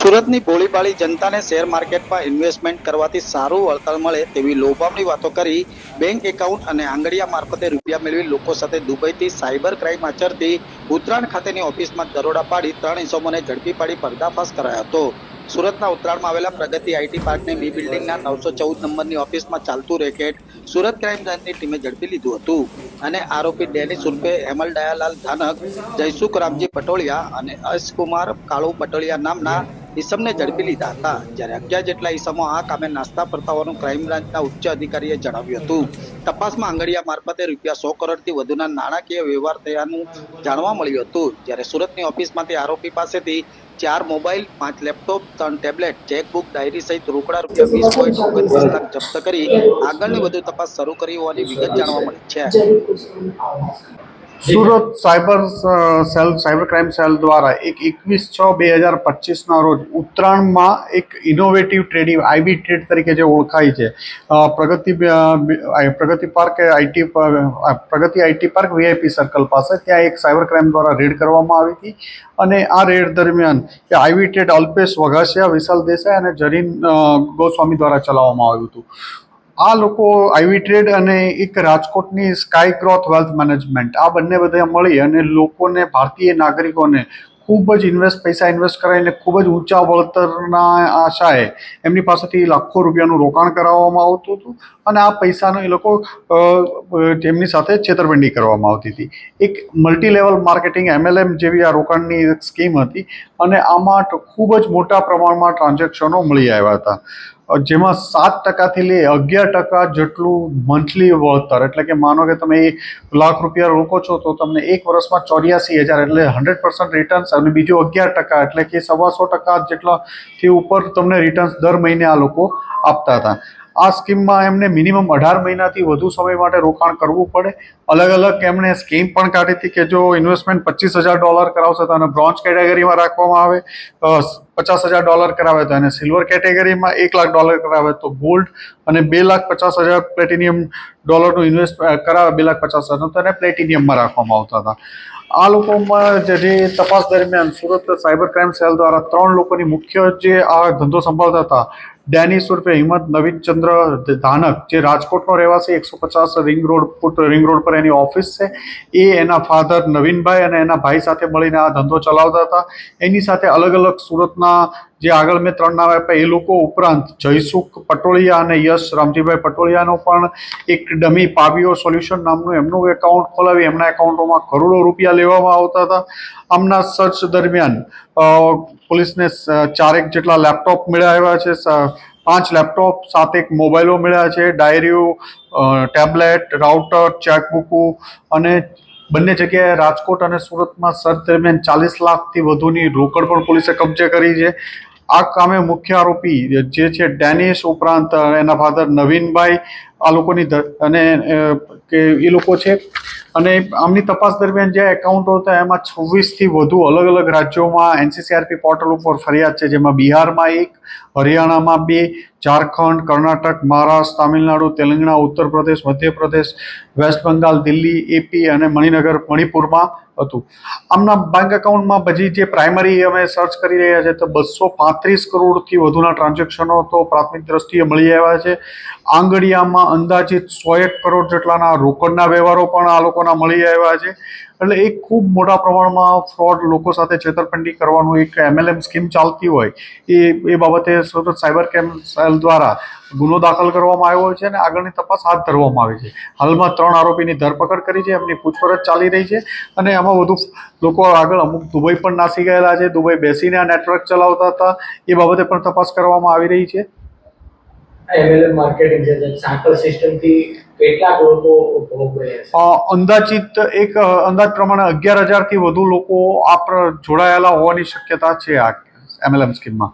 સુરતની ભોળીભાળી જનતાને શેર માર્કેટમાં ઇન્વેસ્ટમેન્ટ કરવાથી સારું વળતર મળે તેવી લોભામણી વાતો કરી બેંક એકાઉન્ટ અને આંગળિયા મારફતે રૂપિયા મેળવી લોકો સાથે દુબઈથી સાયબર ક્રાઇમ આચરતી ઉત્તરાયણ ખાતેની ઓફિસમાં દરોડા પાડી ત્રણ ઇસમોને ઝડપી પાડી પર્દાફાશ કરાયો હતો. સુરતના ઉત્તરાયણમાં આવેલા પ્રગતિ આઈટી પાર્કની બી બિલ્ડિંગના નવસો ચૌદ નંબરની ઓફિસમાં ચાલતું રેકેટ સુરત ક્રાઇમ બ્રાન્ચની ટીમે ઝડપી લીધું હતું અને આરોપી ડેનિસ ઉર્ફે હેમલ દયાલાલ ધાનક જયસુખ રામજી પટોળિયા અને અશકુમાર કાળુ પટોળિયા નામના ઈસમને ઝડપી લીધા હતા. જ્યારે અગિયાર જેટલા ઈસમો આ કામે નાસ્તા ફરતા હોવાનું ક્રાઇમ બ્રાન્ચના ઉચ્ચ અધિકારીએ જણાવ્યું હતું. તપાસમાં આંગળીયા મારફતે રૂપિયા સો કરોડથી વધુના નાણાકીય વ્યવહાર થયાનું જાણવા મળ્યું હતું. જ્યારે સુરતની ઓફિસમાંથી આરોપી પાસેથી ચાર મોબાઈલ, પાંચ લેપટોપ, ત્રણ ટેબ્લેટ, ચેકબુક, ડાયરી સહિત રોકડા રૂપિયા વીસ પોઈન્ટ ઓગણત્રીસ લાખ જપ્ત કરી આગળની વધુ તપાસ શરૂ કરી હોવાની વિગત જાણવા મળી છે. Surat cyber cell, cyber crime cell દ્વારા એક એકવીસ છ બે હજાર પચીસના રોજ ઉત્તરાયણમાં એક ઇનોવેટિવ ટ્રેડિંગ આઈબી ટ્રેડ તરીકે જે ઓળખાય છે Pragati Pragati park IT Pragati IT park VIP circle પાસે, ત્યાં એક સાયબર ક્રાઇમ દ્વારા રેડ કરવામાં આવી હતી અને આ રેડ દરમિયાન A IV trade Alpesh Vaghasiya, Vishal Desai અને જરીન ગોસ્વામી દ્વારા ચલાવવામાં આવ્યું હતું. આ લોકો આઈવી ટ્રેડ અને એક રાજકોટની સ્કાય ગ્રોથ વેલ્થ મેનેજમેન્ટ આ બંને બધા મળી અને લોકોને, ભારતીય નાગરિકોને ખૂબ જ ઇન્વેસ્ટ પૈસા ઇન્વેસ્ટ કરાવીને ખૂબ જ ઊંચા વળતરના આશાએ એમની પાસેથી લાખો રૂપિયાનું રોકાણ કરાવવામાં આવતું હતું અને આ પૈસાનો એ લોકો તેમની સાથે છેતરપિંડી કરવામાં આવતી હતી. એક મલ્ટી લેવલ માર્કેટિંગ એમએલએમ જેવી આ રોકાણની એક સ્કીમ હતી અને આમાં ખૂબ જ મોટા પ્રમાણમાં ટ્રાન્ઝેક્શનો મળી આવ્યા હતા. જેમાં સાત ટકાથી લઈ અગિયાર ટકા જેટલું મંથલી વળતર. એટલે કે માનો કે તમે લાખ રૂપિયા રોકો છો તો તમને એક વર્ષમાં ચોર્યાસી હજાર એટલે હંડ્રેડ પર્સન્ટ રિટર્ન્સ અને બીજું અગિયાર ટકા એટલે કે સવાસો ટકા જેટલાથી ઉપર તમને રિટર્ન્સ દર મહિને આ લોકો આપતા હતા. આ સ્કીમમાં એમને મિનિમમ અઢાર મહિનાથી વધુ સમય માટે રોકાણ કરવું પડે. અલગ અલગ એમણે સ્કીમ પણ કાઢી હતી કે જો ઇન્વેસ્ટમેન્ટ પચીસ હજાર ડોલર કરાવશે તો એને બ્રોન્ઝ કેટેગરીમાં રાખવામાં આવે પચાસ હજાર ડોલર કરાવે તો એને સિલ્વર કેટેગરીમાં એક લાખ ડોલર કરાવે તો ગોલ્ડ અને બે લાખ પચાસ હજાર પ્લેટિનિયમ ડોલરનું ઇન્વેસ્ટ કરાવે બે લાખ પચાસ હજારનું તો એને પ્લેટિનિયમમાં રાખવામાં આવતા હતા. આ લોકોમાં જે તપાસ દરમિયાન સુરત સાયબર ક્રાઇમ સેલ દ્વારા ત્રણ લોકોની મુખ્ય જે આ ધંધો સંભાળતા હતા ડેનિસ ઉર્ફે હિંમત નવીનચંદ્ર ધાનક, જે રાજકોટનો રહેવાસી, એકસો પચાસ ring road feet ring road પર એની ઓફિસ છે. એ એના ફાધર નવીનભાઈ અને એના ભાઈ સાથે મળીને આ ધંધો ચલાવતા હતા. એની સાથે અલગ અલગ સુરતના જે આગળ મેં ત્રણ નામ આપ્યા, એ લોકો ઉપરાંત જયસુખ પટોળિયા અને યશ રામજીભાઈ પટોળિયાનો પણ એક ડમી પાબીઓ સોલ્યુશન નામનું એમનું એકાઉન્ટ ખોલાવી, એમના એકાઉન્ટોમાં કરોડો રૂપિયા લેવામાં આવતા હતા. આમના સર્ચ દરમિયાન પોલીસને ચારેક જેટલા લેપટોપ મળ્યા આવ્યા છે પાંચ લેપટોપ સાતેક મોબાઈલો મળ્યા છે, ડાયરીઓ ટેબ્લેટ રાઉટર ચેકબુકો અને બંને જગ્યાએ રાજકોટ અને સુરતમાં સર્ચ દરમિયાન ચાલીસ લાખથી વધુની રોકડ પણ પોલીસે કબજે કરી છે. આ કામે મુખ્ય આરોપી જે છે ડેનિશ ઉપરાંત એના ફાધર નવીનભાઈ, આ લોકોની અને કે એ લોકો છે. અને આમની તપાસ દરમિયાન જે એકાઉન્ટો હતા એમાં છવ્વીસથી વધુ અલગ અલગ રાજ્યોમાં એનસીસીઆરપી પોર્ટલ ઉપર ફરિયાદ છે, જેમાં બિહારમાં એક, હરિયાણામાં બે, ઝારખંડ, કર્ણાટક, મહારાષ્ટ્ર, તામિલનાડુ, તેલંગાણા ઉત્તર પ્રદેશ મધ્યપ્રદેશ, વેસ્ટ બંગાળ, દિલ્હી, એપી અને મણિનગર, મણિપુરમાં હતું. આમના બેંક એકાઉન્ટમાં પછી જે પ્રાઇમરી અમે સર્ચ કરી રહ્યા છે, તો બસો પાંત્રીસ કરોડથી વધુના ટ્રાન્ઝેક્શનો તો પ્રાથમિક દ્રષ્ટિએ મળી આવ્યા છે. આંગડિયામાં અંદાજિત સો એક કરોડ જેટલાના રોકડના વ્યવહારો પણ આ લોકોના મળી આવ્યા છે. એટલે એક ખૂબ મોટા પ્રમાણમાં ફ્રોડ લોકો સાથે છેતરપિંડી કરવાનું એક એમએલએમ સ્કીમ ચાલતી હોય, એ એ બાબતે સુરત સાયબર ક્રાઇમ સેલ દ્વારા ગુનો દાખલ કરવામાં આવ્યો છે અને આગળની તપાસ હાથ ધરવામાં આવી છે. હાલમાં ત્રણ આરોપીની ધરપકડ કરી છે, એમની પૂછપરછ ચાલી રહી છે અને આમાં વધુ લોકો આગળ અમુક દુબઈ પણ નાસી ગયેલા છે દુબઈ બેસીને આ નેટવર્ક ચલાવતા હતા એ બાબતે પણ તપાસ કરવામાં આવી રહી છે? એમએલએમ માર્કેટિંગ છે સાંકળ સિસ્ટમથી કેટલાક લોકો ભોગ બન્યા છે? અ, અંદાજિત એક અંદાજ પ્રમાણે અગિયાર હજારથી વધુ લોકો આ જોડાયેલા હોવાની શક્યતા છે આ એમએલએમ સ્કીમમાં